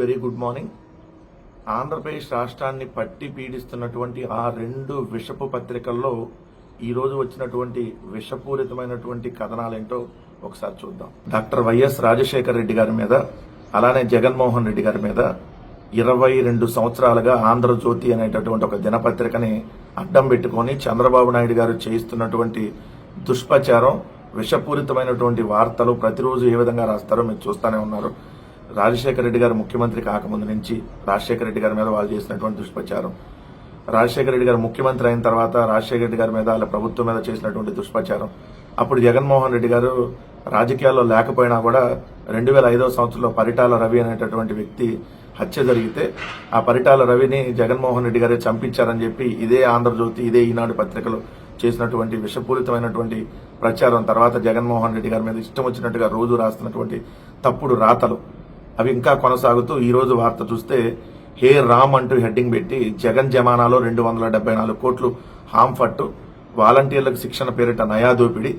Very good morning. Andhra Pradesh రాష్ట్రాన్ని పట్టి పీడిస్తున్నటువంటి ఆ రెండు విషపు పత్రికల్లో ఈ రోజు వచ్చినటువంటి విషపూరితమైనటువంటి కథనాలేంటో ఒకసారి చూద్దాం. డాక్టర్ వైఎస్ రాజశేఖర రెడ్డి గారి మీద అలానే జగన్మోహన్ రెడ్డి గారి మీద ఇరవై రెండు సంవత్సరాలుగా ఆంధ్రజ్యోతి అనేటటువంటి ఒక దినపత్రికని అడ్డం పెట్టుకొని చంద్రబాబు నాయుడు గారు చేయిస్తున్నటువంటి దుష్ప్రచారం విషపూరితమైనటువంటి వార్తలు ప్రతిరోజు ఏ విధంగా రాస్తారో మీరు చూస్తూనే ఉన్నారు. రాజశేఖర రెడ్డి గారు ముఖ్యమంత్రి కాకముందు నుంచి రాజశేఖర రెడ్డి గారి మీద వాళ్ళు చేసినటువంటి దుష్ప్రచారం. రాజశేఖర రెడ్డి గారు ముఖ్యమంత్రి అయిన తర్వాత రాజశేఖర రెడ్డి గారి మీద వాళ్ళ ప్రభుత్వం మీద చేసినటువంటి దుష్ప్రచారం. అప్పుడు జగన్మోహన్ రెడ్డి గారు రాజకీయాల్లో లేకపోయినా కూడా రెండు వేల ఐదవ సంవత్సరంలో పరిటాల రవి అనేటటువంటి వ్యక్తి హత్య జరిగితే ఆ పరిటాల రవిని జగన్మోహన్ రెడ్డి గారే చంపించారని చెప్పి ఇదే ఆంధ్రజ్యోతి ఇదే ఈనాడు పత్రికలు చేసినటువంటి విషపూరితమైనటువంటి ప్రచారం. తర్వాత జగన్మోహన్ రెడ్డి గారి మీద ఇష్టం వచ్చినట్టుగా రోజు రాస్తున్నటువంటి తప్పుడు రాతలు. అవి ఇంకా కొనసాగుతూ ఈ రోజు వార్త చూస్తే హే రామ్ అంటూ హెడ్డింగ్ పెట్టి జగన్ జమానాలో రెండు వందల డెబ్బై నాలుగు కోట్లు హాంఫట్టు వాలంటీర్లకు శిక్షణ పేరిట నయా దోపిడి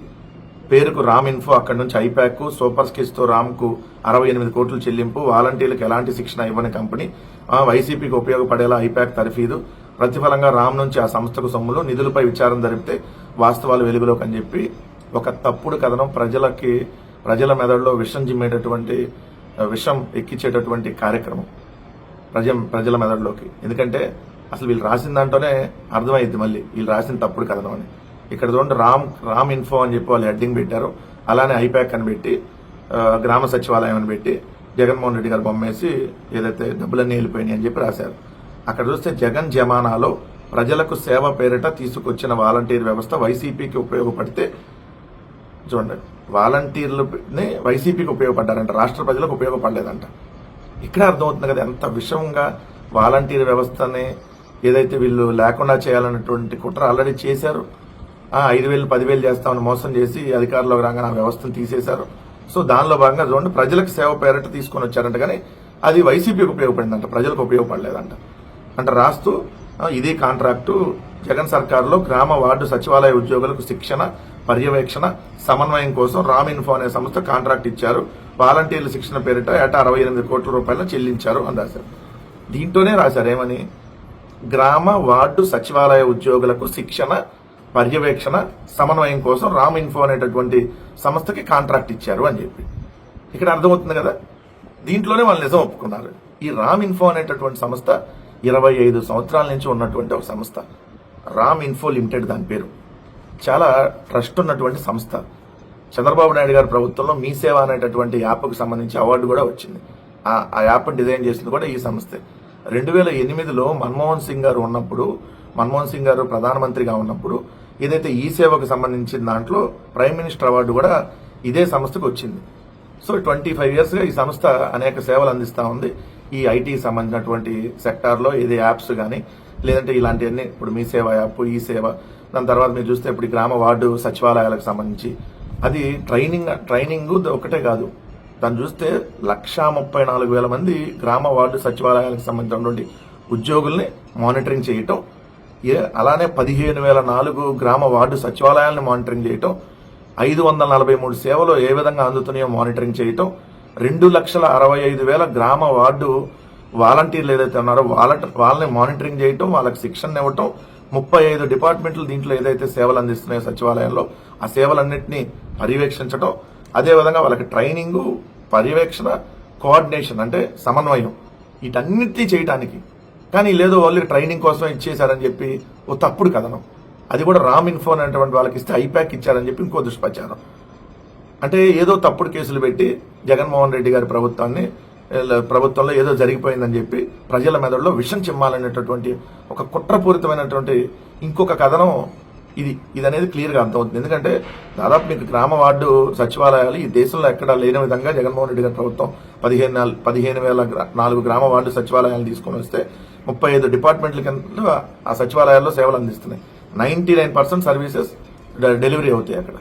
పేరుకు రామ్ ఇన్ఫో అక్కడి నుంచి ఐప్యాక్ సూపర్ స్కిస్తో రామ్కు అరవై ఎనిమిది కోట్లు చెల్లింపు వాలంటీర్లకు ఎలాంటి శిక్షణ ఇవ్వని కంపెనీ వైసీపీకి ఉపయోగపడేలా ఐప్యాక్ తర్ఫీదు ప్రతిఫలంగా రామ్ నుంచి ఆ సంస్థకు సొమ్ములు నిధులపై విచారం జరిపితే వాస్తవాలు వెలుగులోకి అని చెప్పి ఒక తప్పుడు కథనం ప్రజలకి ప్రజల మెదడులో విషం జిమ్మేటటువంటి విషం ఎక్కించేటటువంటి కార్యక్రమం ప్రజ ప్రజల మెదడులోకి. ఎందుకంటే అసలు వీళ్ళు రాసిన దాంట్లోనే అర్థమైంది మళ్ళీ. వీళ్ళు రాసిన తప్పుడు కథనం అని. ఇక్కడ చూడండి రామ్ రామ్ ఇన్ఫో అని చెప్పి వాళ్ళు హెడ్డింగ్ పెట్టారు. అలానే ఐప్యాక్ అని పెట్టి గ్రామ సచివాలయం అని పెట్టి జగన్మోహన్ రెడ్డి గారు బొమ్మేసి ఏదైతే డబ్బులన్నీ వెళ్ళిపోయినాయి అని చెప్పి రాశారు. అక్కడ చూస్తే జగన్ జమానాలో ప్రజలకు సేవ పేరిట తీసుకొచ్చిన వాలంటీర్ వ్యవస్థ వైసీపీకి ఉపయోగపడితే చూడండి వాలంటీర్లని వైసీపీకి ఉపయోగపడ్డారంట రాష్ట్ర ప్రజలకు ఉపయోగపడలేదంట. ఇక్కడ అర్థమవుతుంది కదా ఎంత విషమంగా వాలంటీర్ వ్యవస్థని ఏదైతే వీళ్ళు లేకుండా చేయాలన్నటువంటి కుట్ర ఆల్రెడీ చేశారు. ఆ, ఐదు వేలు పదివేలు చేస్తామని మోసం చేసి అధికారంలోకి రాగానే ఆ వ్యవస్థను తీసేశారు. సో దానిలో భాగంగా చూడండి ప్రజలకు సేవ పేరట తీసుకొని వచ్చారంట కానీ అది వైసీపీకి ఉపయోగపడిందంట ప్రజలకు ఉపయోగపడలేదంట. అంటే రాస్తూ ఇదే కాంట్రాక్టు జగన్ సర్కారులో గ్రామ వార్డు సచివాలయ ఉద్యోగులకు శిక్షణ పర్యవేక్షణ సమన్వయం కోసం రామ్ ఇన్ఫో అనే సంస్థ కాంట్రాక్ట్ ఇచ్చారు. వాలంటీర్ల శిక్షణ పేరిట ఏటా అరవై ఎనిమిది కోట్ల రూపాయలు చెల్లించారు అని రాశారు. దీంట్లోనే రాశారు ఏమని? గ్రామ వార్డు సచివాలయ ఉద్యోగులకు శిక్షణ పర్యవేక్షణ సమన్వయం కోసం రామ్ ఇన్ఫో అనేటటువంటి సంస్థకి కాంట్రాక్ట్ ఇచ్చారు అని చెప్పి. ఇక్కడ అర్థమవుతుంది కదా? దీంట్లోనే వాళ్ళు నిజం ఒప్పుకున్నారు. ఈ రామ్ ఇన్ఫో అనేటటువంటి సంస్థ ఇరవై ఐదు సంవత్సరాల నుంచి ఉన్నటువంటి ఒక సంస్థ. రామ్ ఇన్ఫో లిమిటెడ్ దాని పేరు. చాలా ట్రస్ట్ ఉన్నటువంటి సంస్థ. చంద్రబాబు నాయుడు గారి ప్రభుత్వంలో మీ సేవ అనేటటువంటి యాప్కు సంబంధించి అవార్డు కూడా వచ్చింది. ఆ ఆ డిజైన్ చేసింది కూడా ఈ సంస్థే. రెండు వేల ఎనిమిదిలో మన్మోహన్ సింగ్ గారు ఉన్నప్పుడు మన్మోహన్ సింగ్ గారు ప్రధానమంత్రిగా ఉన్నప్పుడు ఏదైతే ఈ సేవకు సంబంధించిన దాంట్లో ప్రైమ్ మినిస్టర్ అవార్డు కూడా ఇదే సంస్థకు వచ్చింది. సో ట్వంటీ ఫైవ్ ఇయర్స్గా ఈ సంస్థ అనేక సేవలు అందిస్తూ ఉంది. ఈ ఐటీ సంబంధించినటువంటి సెక్టార్లో ఏది యాప్స్ కానీ లేదంటే ఇలాంటివన్నీ. ఇప్పుడు మీ సేవ యాప్ ఈ సేవ. దాని తర్వాత మీరు చూస్తే ఇప్పుడు గ్రామ వార్డు సచివాలయాలకు సంబంధించి. అది ట్రైనింగ్ ట్రైనింగ్ ఒకటే కాదు. దాన్ని చూస్తే లక్షా ముప్పై నాలుగు వేల మంది గ్రామ వార్డు సచివాలయాలకు సంబంధించినటువంటి ఉద్యోగుల్ని మానిటరింగ్ చేయటం. ఏ- అలానే పదిహేను వేల నాలుగు గ్రామ వార్డు సచివాలయాలను మానిటరింగ్ చేయటం. ఐదు వందల నలభై మూడు సేవలు ఏ విధంగా అందుతున్నాయో మానిటరింగ్ చేయటం. రెండు లక్షల అరవై ఐదు వేల గ్రామ వార్డు వాలంటీర్లు ఏదైతే ఉన్నారో వాళ్ళ వాళ్ళని మానిటరింగ్ చేయటం వాళ్ళకి శిక్షణ ఇవ్వటం ముప్పై ఐదు డిపార్ట్మెంట్లు దీంట్లో ఏదైతే సేవలు అందిస్తున్నాయో సచివాలయంలో ఆ సేవలన్నింటినీ పర్యవేక్షించటం అదేవిధంగా వాళ్ళకి ట్రైనింగ్ పర్యవేక్షణ కోఆర్డినేషన్ అంటే సమన్వయం. వీటన్నిటినీ చేయటానికి. కానీ లేదో వాళ్ళకి ట్రైనింగ్ కోసం ఇచ్చేశారని చెప్పి ఓ తప్పుడు కథనం. అది కూడా రామ్ ఇన్ఫో అనేటువంటి వాళ్ళకి ఇస్తే ఐప్యాక్ ఇచ్చారని చెప్పి ఇంకో దుష్ప్రచారం. అంటే ఏదో తప్పుడు కేసులు పెట్టి జగన్మోహన్ రెడ్డి గారి ప్రభుత్వాన్ని ప్రభుత్వంలో ఏదో జరిగిపోయిందని చెప్పి ప్రజల మెదడులో విషం చిమ్మాలనేటటువంటి ఒక కుట్రపూరితమైనటువంటి ఇంకొక కథనం ఇది. ఇది అనేది క్లియర్గా అర్థమవుతుంది. ఎందుకంటే దాదాపు మీకు గ్రామ వార్డు సచివాలయాలు ఈ దేశంలో ఎక్కడా లేని విధంగా జగన్మోహన్ రెడ్డి గారి ప్రభుత్వం పదిహేను నాలుగు పదిహేను వేల నాలుగు గ్రామ వార్డు సచివాలయాలు తీసుకొని వస్తే ముప్పై ఐదు డిపార్ట్మెంట్ల కింద ఆ సచివాలయాల్లో సేవలు అందిస్తున్నాయి. Ninety nine percent services delivery అవుతాయి అక్కడ.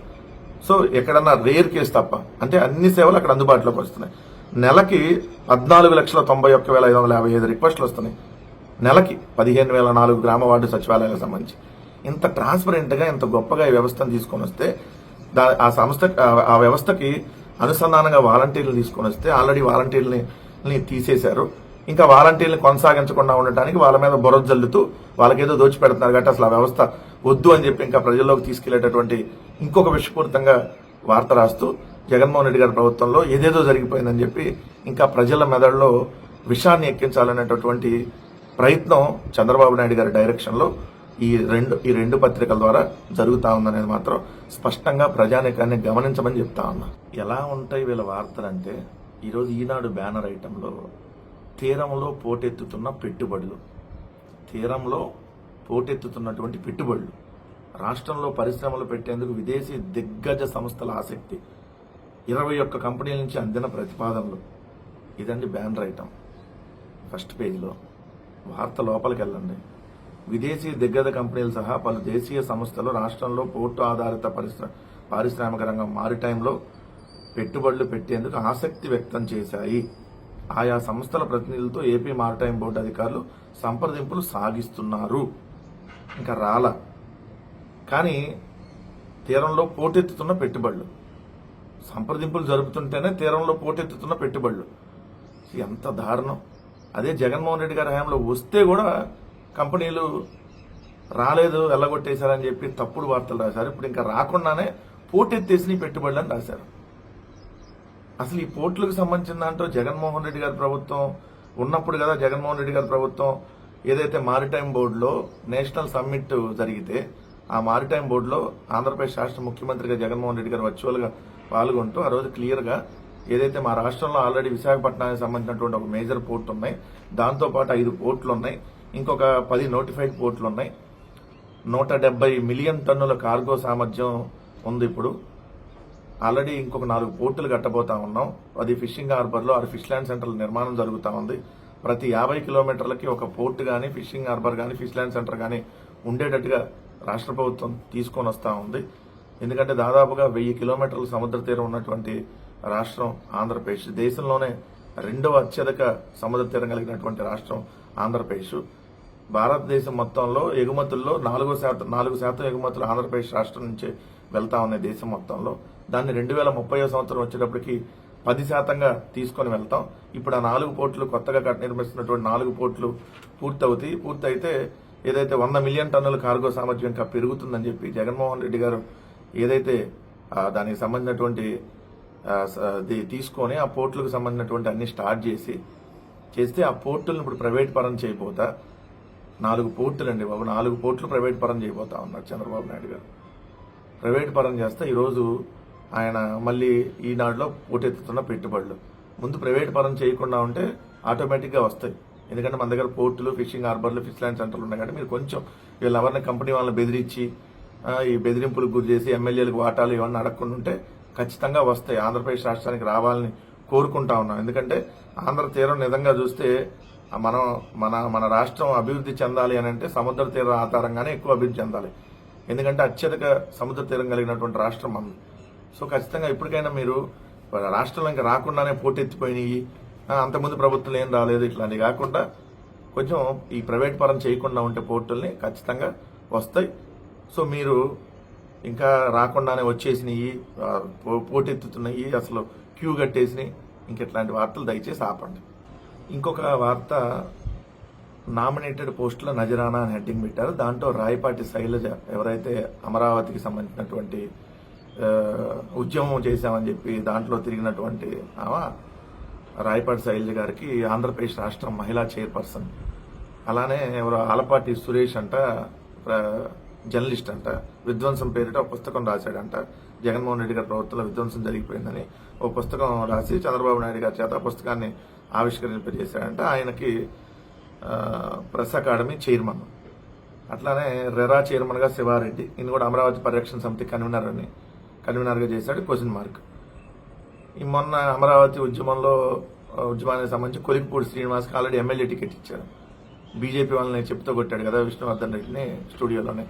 సో ఎక్కడన్నా రేర్ కేసు తప్ప అంటే అన్ని సేవలు అక్కడ అందుబాటులోకి వస్తున్నాయి. నెలకి పద్నాలుగు లక్షల తొంభై ఒక్క వేల ఐదు వందల యాభై ఐదు రిక్వెస్ట్లు వస్తున్నాయి. నెలకి పదిహేను వేల నాలుగు గ్రామ వార్డు సచివాలయాలకు సంబంధించి. ఇంత ట్రాన్స్పరెంట్గా ఇంత గొప్పగా ఈ వ్యవస్థను తీసుకొని వస్తే దా- ఆ సంస్థ ఆ- వ్యవస్థకి అనుసంధానంగా వాలంటీర్లు తీసుకొని వస్తే ఆల్రెడీ వాలంటీర్ని తీసేశారు. ఇంకా వాలంటీర్లు కొనసాగించకుండా ఉండటానికి వాళ్ళ మీద బురద జల్లుతూ వాళ్ళకేదో దోచిపెడుతున్నారు కాబట్టి అసలు ఆ వ్యవస్థ వద్దు అని చెప్పి ఇంకా ప్రజల్లోకి తీసుకెళ్ళేటటువంటి ఇంకొక విషపూరితంగా వార్త రాస్తూ జగన్మోహన్ రెడ్డి గారి ప్రభుత్వంలో ఏదేదో జరిగిపోయిందని చెప్పి ఇంకా ప్రజల మెదడులో విషాన్ని ఎక్కించాలనేటటువంటి ప్రయత్నం చంద్రబాబు నాయుడు గారి డైరెక్షన్లో ఈ రెండు ఈ రెండు పత్రికల ద్వారా జరుగుతూ ఉందనేది మాత్రం స్పష్టంగా ప్రజానికాన్ని గమనించమని చెప్తా ఉన్నా. ఎలా ఉంటాయి వీళ్ళ వార్తలంటే ఈరోజు ఈనాడు బ్యానర్ ఐటంలో తీరంలో పోటెత్తుతున్న పెట్టుబడులు. తీరంలో పోటెత్తుతున్నటువంటి పెట్టుబడులు. రాష్ట్రంలో పరిశ్రమలు పెట్టేందుకు విదేశీ దిగ్గజ సంస్థల ఆసక్తి. ఇరవై ఒక్క కంపెనీల నుంచి అందిన ప్రతిపాదనలు. ఇదండి బ్యానర్ ఐటమ్. ఫస్ట్ పేజీలో. వార్త లోపలికి వెళ్ళండి. విదేశీ దిగ్గజ కంపెనీలు సహా పలు దేశీయ సంస్థలు రాష్ట్రంలో పోర్టు ఆధారిత పరిశ్రమ పారిశ్రామిక రంగం మారిటైంలో పెట్టుబడులు పెట్టేందుకు ఆసక్తి వ్యక్తం చేశాయి. ఆయా సంస్థల ప్రతినిధులతో ఏపీ మారిటైమ్ బోర్డు అధికారులు సంప్రదింపులు సాగిస్తున్నారు. ఇంకా రాల. కానీ తీరంలో పోటెత్తుతున్న పెట్టుబడులు. సంప్రదింపులు జరుపుతుంటేనే తీరంలో పోటెత్తుతున్న పెట్టుబడులు. ఎంత దారుణం. అదే జగన్మోహన్ రెడ్డి గారి హయాంలో వస్తే కూడా కంపెనీలు రాలేదు వెళ్ళగొట్టేశారని చెప్పి తప్పుడు వార్తలు రాశారు. ఇప్పుడు ఇంకా రాకుండానే పోటెత్తేసి పెట్టుబడులు అని రాశారు. అసలు ఈ పోర్టులకు సంబంధించిన దాంట్లో జగన్మోహన్ రెడ్డి గారి ప్రభుత్వం ఉన్నప్పుడు కదా జగన్మోహన్ రెడ్డి గారి ప్రభుత్వం ఏదైతే మారిటైమ్ బోర్డులో నేషనల్ సమ్మిట్ జరిగితే ఆ మారిటైమ్ బోర్డులో ఆంధ్రప్రదేశ్ రాష్ట్ర ముఖ్యమంత్రిగా జగన్మోహన్ రెడ్డి గారు వర్చువల్గా పాల్గొంటూ ఆ రోజు క్లియర్గా ఏదైతే మా రాష్ట్రంలో ఆల్రెడీ విశాఖపట్నానికి సంబంధించినటువంటి ఒక మేజర్ పోర్ట్ ఉన్నాయి దాంతోపాటు ఐదు పోర్టులు ఉన్నాయి ఇంకొక పది నోటిఫైడ్ పోర్టులు ఉన్నాయి నూట డెబ్బై మిలియన్ టన్నుల కార్గో సామర్థ్యం ఉంది ఇప్పుడు. ఆల్రెడీ ఇంకొక నాలుగు పోర్టులు కట్టబోతా ఉన్నాం. అది ఫిషింగ్ హార్బర్లో ఆరు ఫిష్ ల్యాండ్ సెంటర్ నిర్మాణం జరుగుతూ ఉంది. ప్రతి యాభై కిలోమీటర్లకి ఒక పోర్ట్ కానీ ఫిషింగ్ హార్బర్ కానీ ఫిష్ ల్యాండ్ సెంటర్ కానీ ఉండేటట్టుగా రాష్ట్ర ప్రభుత్వం తీసుకొని వస్తూ ఉంది. ఎందుకంటే దాదాపుగా వెయ్యి కిలోమీటర్ల సముద్ర తీరం ఉన్నటువంటి రాష్ట్రం ఆంధ్రప్రదేశ్. దేశంలోనే రెండవ అత్యధిక సముద్ర తీరం కలిగినటువంటి రాష్ట్రం ఆంధ్రప్రదేశ్. భారతదేశం మొత్తంలో ఎగుమతుల్లో నాలుగు శాతం నాలుగు శాతం ఎగుమతులు ఆంధ్రప్రదేశ్ రాష్ట్రం నుంచే వెళ్తా ఉన్నాయి దేశం మొత్తంలో. దాన్ని రెండు వేల ముప్పై సంవత్సరం వచ్చేటప్పటికి పది శాతంగా తీసుకొని వెళ్తాం. ఇప్పుడు ఆ నాలుగు పోర్టులు కొత్తగా కట్ నిర్మిస్తున్నటువంటి నాలుగు పోర్టులు పూర్తవుతాయి. పూర్తయితే ఏదైతే వంద మిలియన్ టన్నుల కార్గో సామర్థ్యం ఇంకా పెరుగుతుందని చెప్పి జగన్మోహన్ రెడ్డి గారు ఏదైతే దానికి సంబంధించినటువంటి స- తీసుకొని ఆ పోర్టులకు సంబంధించినటువంటి అన్ని స్టార్ట్ చేసి చేస్తే ఆ పోర్టులను ఇప్పుడు ప్రైవేట్ పరం చేయబోతా. నాలుగు పోర్టులు అండి బాబు నాలుగు పోర్టులు ప్రైవేట్ పరం చేయబోతా ఉన్నారు చంద్రబాబు నాయుడు గారు. ప్రైవేట్ పరం చేస్తే ఈరోజు ఆయన మళ్ళీ ఈనాడులో పోటెత్తుతున్న పెట్టుబడులు. ముందు ప్రైవేట్ పరం చేయకుండా ఉంటే ఆటోమేటిక్గా వస్తాయి. ఎందుకంటే మన దగ్గర పోర్టులు ఫిషింగ్ హార్బర్లు ఫిష్ ల్యాండ్ సెంటర్లు ఉన్నాయి కాబట్టి మీరు కొంచెం వీళ్ళు ఎవరిని కంపెనీ వాళ్ళని బెదిరించి ఈ బెదిరింపులకు గురి చేసి ఎమ్మెల్యేలకు వాటాలు ఇవన్నీ అడగకుండా ఉంటే ఖచ్చితంగా వస్తాయి. ఆంధ్రప్రదేశ్ రాష్ట్రానికి రావాలని కోరుకుంటా ఉన్నాం. ఎందుకంటే ఆంధ్ర తీరం నిజంగా చూస్తే మనం మన మన రాష్ట్రం అభివృద్ధి చెందాలి అని అంటే సముద్ర తీరం ఆధారంగానే ఎక్కువ అభివృద్ధి చెందాలి. ఎందుకంటే అత్యధిక సముద్ర తీరం కలిగినటువంటి రాష్ట్రం మనం సో ఖచ్చితంగా ఇప్పటికైనా మీరు రాష్ట్రంలో ఇంకా రాకుండానే పోటెత్తిపోయినాయి అంతకుముందు ప్రభుత్వం ఏం రాలేదు ఇట్లాంటివి కాకుండా కొంచెం ఈ ప్రైవేట్ పరం చేయకుండా ఉంటే పోర్టుల్ని ఖచ్చితంగా వస్తాయి. సో మీరు ఇంకా రాకుండానే వచ్చేసినాయి పో- పోటెత్తుతున్నాయి అసలు క్యూ కట్టేసినాయి. ఇంక ఇట్లాంటి వార్తలు దయచేసి ఆపండి. ఇంకొక వార్త నామినేటెడ్ పోస్టుల నజరానా అని హెడ్డింగ్ పెట్టారు. దాంట్లో రాయపాటి శైలజ ఎవరైతే అమరావతికి సంబంధించినటువంటి ఉద్యమం చేశామని చెప్పి దాంట్లో తిరిగినటువంటి ఆమె రాయపాటి శైలజ గారికి ఆంధ్రప్రదేశ్ రాష్ట్రం మహిళా చైర్పర్సన్. అలానే ఎవరో ఆలపాటి సురేష్ అంట జర్నలిస్ట్ అంట విధ్వంసం పేరిట ఒక పుస్తకం రాశాడంట. జగన్మోహన్ రెడ్డి గారి ప్రభుత్వంలో విధ్వంసం జరిగిపోయిందని ఓ పుస్తకం రాసి చంద్రబాబు నాయుడు గారి చేత ఆ పుస్తకాన్ని ఆవిష్కరింపజేశాడంట ఆయనకి ప్రెస్ అకాడమీ చైర్మన్. అట్లానే రెరా చైర్మన్గా శివారెడ్డి. ఈయన కూడా అమరావతి పరిరక్షణ సమితి కన్వీనర్ అని కన్వీనర్గా చేశాడు క్వశ్చన్ మార్క్. ఈ మొన్న అమరావతి ఉద్యమంలో ఉద్యమానికి సంబంధించి కొలిక్పూడి శ్రీనివాస్కి ఆల్రెడీ ఎమ్మెల్యే టికెట్ ఇచ్చారు. బీజేపీ వాళ్ళని చెప్తూ కొట్టాడు కదా విష్ణువర్ధన్ రెడ్డిని స్టూడియోలోనే.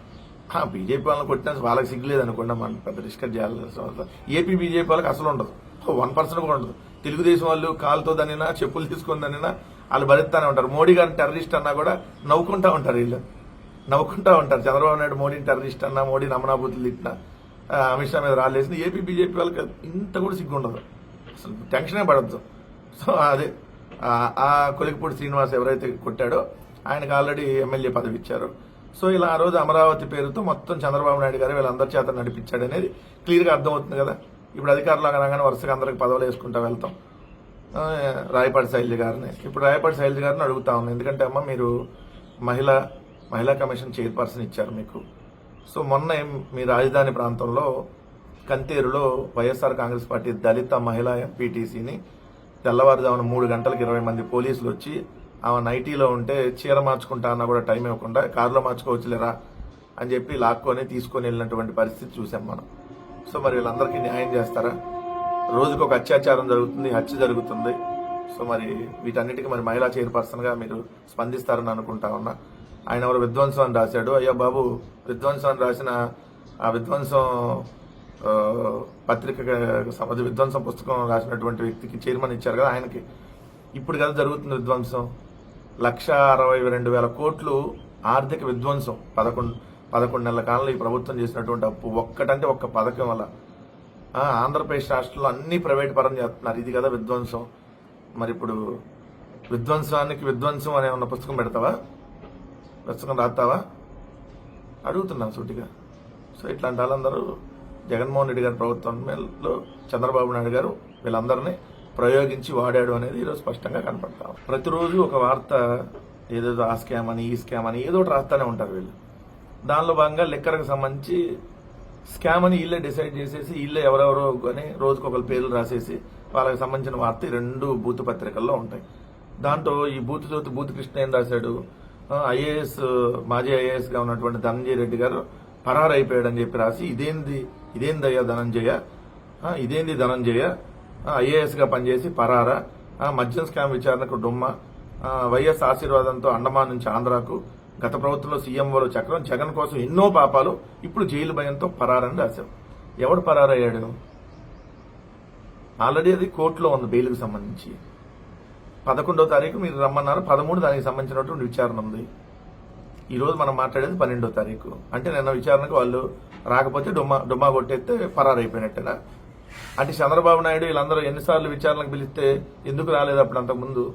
బీజేపీ వాళ్ళని కొట్టినా వాళ్ళకి సిగ్గులేదు అనుకోండి మనం పెద్ద డిస్కస్ చేయాల్సిన అవసరం ఏపీ బీజేపీ వాళ్ళకి అసలు ఉండదు. వన్ పర్సెంట్ కూడా ఉండదు. తెలుగుదేశం వాళ్ళు కాలుతో దానినా చెప్పులు తీసుకొని దానినా వాళ్ళు భరిస్తానే ఉంటారు. మోడీ గారిని టెర్రరిస్ట్ అన్నా కూడా నవ్వుకుంటా ఉంటారు వీళ్ళు. నవ్వుకుంటా ఉంటారు. చంద్రబాబు నాయుడు మోడీని టెర్రరిస్ట్ అన్నా మోడీ నమనాభూతులు తిట్టినా అమిత్ షా మీద రాలేసింది ఏపీ బీజేపీ వాళ్ళకి ఇంత కూడా సిగ్గు ఉండదు. అసలు టెన్షనే పడద్దు. సో అదే ఆ- కొలికిపూడి శ్రీనివాస్ ఎవరైతే కొట్టాడో ఆయనకు ఆల్రెడీ ఎమ్మెల్యే పదవి ఇచ్చారు. సో ఇలా ఆ రోజు అమరావతి పేరుతో మొత్తం చంద్రబాబు నాయుడు గారు వీళ్ళందరి చేత నడిపించాడు అనేది క్లియర్గా అర్థమవుతుంది కదా. ఇప్పుడు అధికారులు అనగానే వరుసగా అందరికి పదవులు వేసుకుంటా వెళ్తాం. రాయపాటి శైలజ గారిని. ఇప్పుడు రాయపాటి శైలజ గారిని అడుగుతా ఉన్నాను ఎందుకంటే అమ్మ మీరు మహిళా మహిళా కమిషన్ చైర్పర్సన్ ఇచ్చారు మీకు. సో మొన్న మీ రాజధాని ప్రాంతంలో కంతేరులో వైఎస్ఆర్ కాంగ్రెస్ పార్టీ దళిత మహిళా ఎంపీటీసీని తెల్లవారుజామున మూడు గంటలకు ఇరవై మంది పోలీసులు వచ్చి ఆమె నైటీలో ఉంటే చీర మార్చుకుంటా అన్నా కూడా టైం ఇవ్వకుండా కారులో మార్చుకోవచ్చులేరా అని చెప్పి లాక్కొని తీసుకొని వెళ్ళినటువంటి పరిస్థితి చూసాం మనం. సో మరి వీళ్ళందరికీ న్యాయం చేస్తారా? రోజుకు ఒక అత్యాచారం జరుగుతుంది హత్య జరుగుతుంది. సో మరి వీటన్నిటికీ మరి మహిళా చైర్పర్సన్గా మీరు స్పందిస్తారని అనుకుంటా ఉన్నా. ఆయన ఎవరు విధ్వంసం అని రాశాడు. అయ్యా బాబు విధ్వంసం అని రాసిన ఆ విధ్వంసం పత్రిక విధ్వంసం పుస్తకం రాసినటువంటి వ్యక్తికి చైర్మన్ ఇచ్చారు కదా ఆయనకి. ఇప్పుడు కదా జరుగుతుంది విధ్వంసం. లక్ష అరవై రెండు వేల కోట్లు ఆర్థిక విధ్వంసం. పదకొండు పదకొండు నెలల కాలంలో ఈ ప్రభుత్వం చేసినటువంటి అప్పు ఒక్కటంటే ఒక్క పథకం వల్ల. ఆంధ్రప్రదేశ్ రాష్ట్రంలో అన్ని ప్రైవేట్ పరం చేస్తున్నారు. ఇది కదా విధ్వంసం. మరి ఇప్పుడు విధ్వంసానికి విధ్వంసం అనే ఉన్న పుస్తకం పెడతావా? పుస్తకం రాస్తావా? అడుగుతున్నాను సూటిగా. సో ఇట్లాంటి వాళ్ళందరూ జగన్మోహన్ రెడ్డి గారి ప్రభుత్వంలో చంద్రబాబు నాయుడు గారు వీళ్ళందరినీ ప్రయోగించి వాడాడు అనేది ఈరోజు స్పష్టంగా కనపడతాం ప్రతిరోజు ఒక వార్త ఏదేదో ఆ స్కామ్ అని ఈ స్కామ్ అని ఏదో ఒకటి రాస్తూనే ఉంటారు వీళ్ళు. దానిలో భాగంగా లెక్కలకు సంబంధించి స్కామ్ అని వీళ్ళే డిసైడ్ చేసేసి వీళ్ళే ఎవరెవరో అని రోజుకు ఒకరి పేర్లు రాసేసి వాళ్ళకి సంబంధించిన వార్త రెండు బూత్ పత్రికల్లో ఉంటాయి. దాంట్లో ఈ బూత్ జ్యోతి బూత్ కృష్ణ ఏం రాశాడు? ఐఏఎస్ మాజీ ఐఏఎస్గా ఉన్నటువంటి ధనంజయ రెడ్డి గారు పరారైపోయాడని చెప్పి రాసి ఇదేంది ఇదేందయ్యా ధనంజయ? ఇదేంది ధనంజయ? ఐఏఎస్గా పనిచేసి పరారా మద్యం స్కామ్ విచారణకు డుమ్మ వైఎస్ ఆశీర్వాదంతో అండమాన్ నుంచి ఆంధ్రాకు గత ప్రభుత్వంలో సీఎంఓలో చక్రం జగన్ కోసం ఎన్నో పాపాలు ఇప్పుడు జైలు భయంతో పరారని రాశావు ఎవడు పరారయ్యాడు ఆల్రెడీ అది కోర్టులో ఉంది బెయిల్కి సంబంధించి. పదకొండో తారీఖు మీరు రమ్మన్నారు పదమూడు దానికి సంబంధించినటువంటి విచారణ ఉంది. ఈరోజు మనం మాట్లాడేది పన్నెండో తారీఖు. అంటే నిన్న విచారణకు వాళ్ళు రాకపోతే డొమ్మా డొమ్మా కొట్టేస్తే పరారైపోయినట్టేనా? అంటే చంద్రబాబు నాయుడు వీళ్ళందరూ ఎన్నిసార్లు విచారణకు పిలిస్తే ఎందుకు రాలేదు అప్పుడు అంతకుముందు?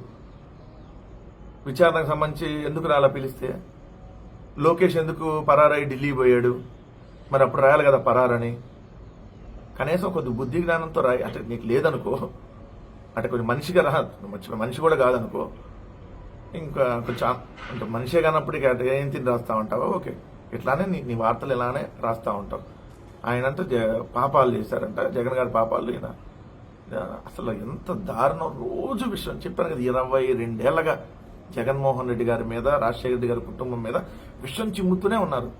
విచారణకు సంబంధించి ఎందుకు రాలా పిలిస్తే? లోకేష్ ఎందుకు పరారై ఢిల్లీ పోయాడు? మరి అప్పుడు రాయాలి కదా పరారని. కనీసం కొద్ది బుద్ధి జ్ఞానంతో రాయి. అంటే నీకు లేదనుకో. అంటే కొంచెం మనిషిగా రా. మనిషి కూడా కాదనుకో. ఇంకా కొంచెం అంటే మనిషే కానప్పటికీ అంటే ఏం తిని రాస్తా ఉంటావా? ఓకే. ఇట్లానే నీ నీ వార్తలు ఇలానే రాస్తా ఉంటావు. ఆయనంతా జ- పాపాలు చేశారంట. జగన్ గారి పాపాలు ఈయన. అసలు ఎంత దారుణం. రోజు విషయం చెప్పాను కదా ఇరవై రెండేళ్ళగా జగన్మోహన్ రెడ్డి గారి మీద రాజశేఖర రెడ్డి గారి కుటుంబం మీద విషం చిమ్ముతూనే ఉన్నారు.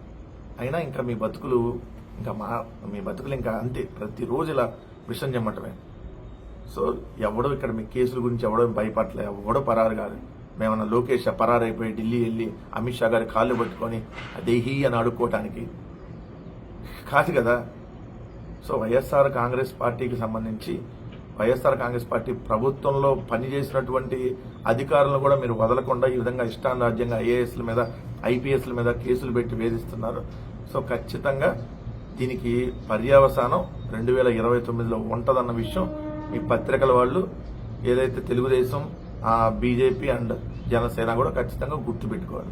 అయినా ఇంకా మీ బతుకులు ఇంకా మా మీ బతుకులు ఇంకా అంతే. ప్రతిరోజు ఇలా విషయం చెమ్మటమే. సో ఎవడో ఇక్కడ మీ కేసుల గురించి ఎవడో భయపడలే ఎవడో పరారు కాదు. మేమన్నా లోకేష్ పరారైపోయి ఢిల్లీ వెళ్ళి అమిత్ షా గారి కాళ్ళు పట్టుకొని దేహీ అని అడుక్కోవటానికి కాదు కదా? సో వైఎస్ఆర్ కాంగ్రెస్ పార్టీకి సంబంధించి వైఎస్ఆర్ కాంగ్రెస్ పార్టీ ప్రభుత్వంలో పనిచేసినటువంటి అధికారులను కూడా మీరు వదలకుండా ఈ విధంగా ఇష్టానురాజ్యంగా ఐఏఎస్ల మీద ఐపీఎస్ల మీద కేసులు పెట్టి వేధిస్తున్నారు. సో ఖచ్చితంగా దీనికి పర్యావసానం రెండు వేల ఇరవై తొమ్మిదిలో ఉంటుందన్న విషయం మీ పత్రికల వాళ్ళు ఏదైతే తెలుగుదేశం బీజేపీ అండ్ జనసేన కూడా ఖచ్చితంగా గుర్తుపెట్టుకోవాలి.